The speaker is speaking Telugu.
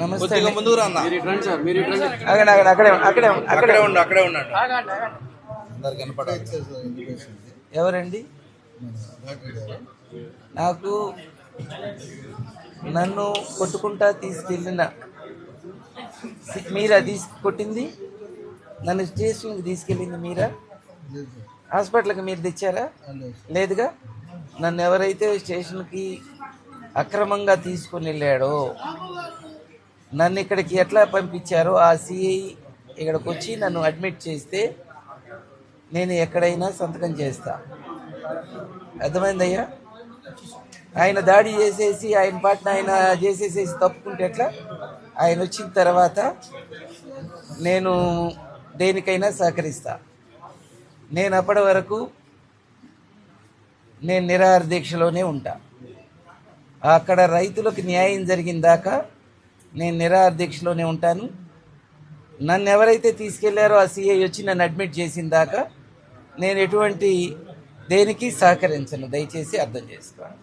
నమస్తే. ముందుకు రా అక్కడ అక్కడ అక్కడే అక్కడే అక్కడే అక్కడే ఉండు. అక్కడే ఉన్నాడు అందరు కనపడాలి. ఎవరండి? నాకు నన్ను కొట్టుకుంటా తీసుకెళ్ళిన మీరా? తీసు కొట్టింది? నన్ను స్టేషన్కి తీసుకెళ్ళింది మీరా? హాస్పిటల్కి మీరు తెచ్చారా? లేదుగా? నన్ను ఎవరైతే స్టేషన్కి అక్రమంగా తీసుకుని వెళ్ళాడో నన్ను ఇక్కడికి ఎట్లా పంపించారో ఆ సిఐ ఇక్కడికి వచ్చి నన్ను అడ్మిట్ చేస్తే నేను ఎక్కడైనా సంతకం చేస్తా. అర్థమైందయ్యా? ఆయన దాడి చేసేసి ఆయన పాటన ఆయన చేసేసేసి తప్పుకుంటే ఎట్లా? ఆయన వచ్చిన తర్వాత నేను దేనికైనా సహకరిస్తా. నేను అప్పటి వరకు నేను నిరాహార దీక్షలోనే ఉంటా. అక్కడ రైతులకు న్యాయం జరిగిన దాకా నేను నిరాహార దీక్షలోనే ఉంటాను. నన్ను ఎవరైతే తీసుకెళ్ళారో ఆ సిఐ వచ్చి నన్ను అడ్మిట్ చేసిన దాకా నేను ఎటువంటి దేనికి సహకరించను. దయచేసి అర్థం చేసుకోండి.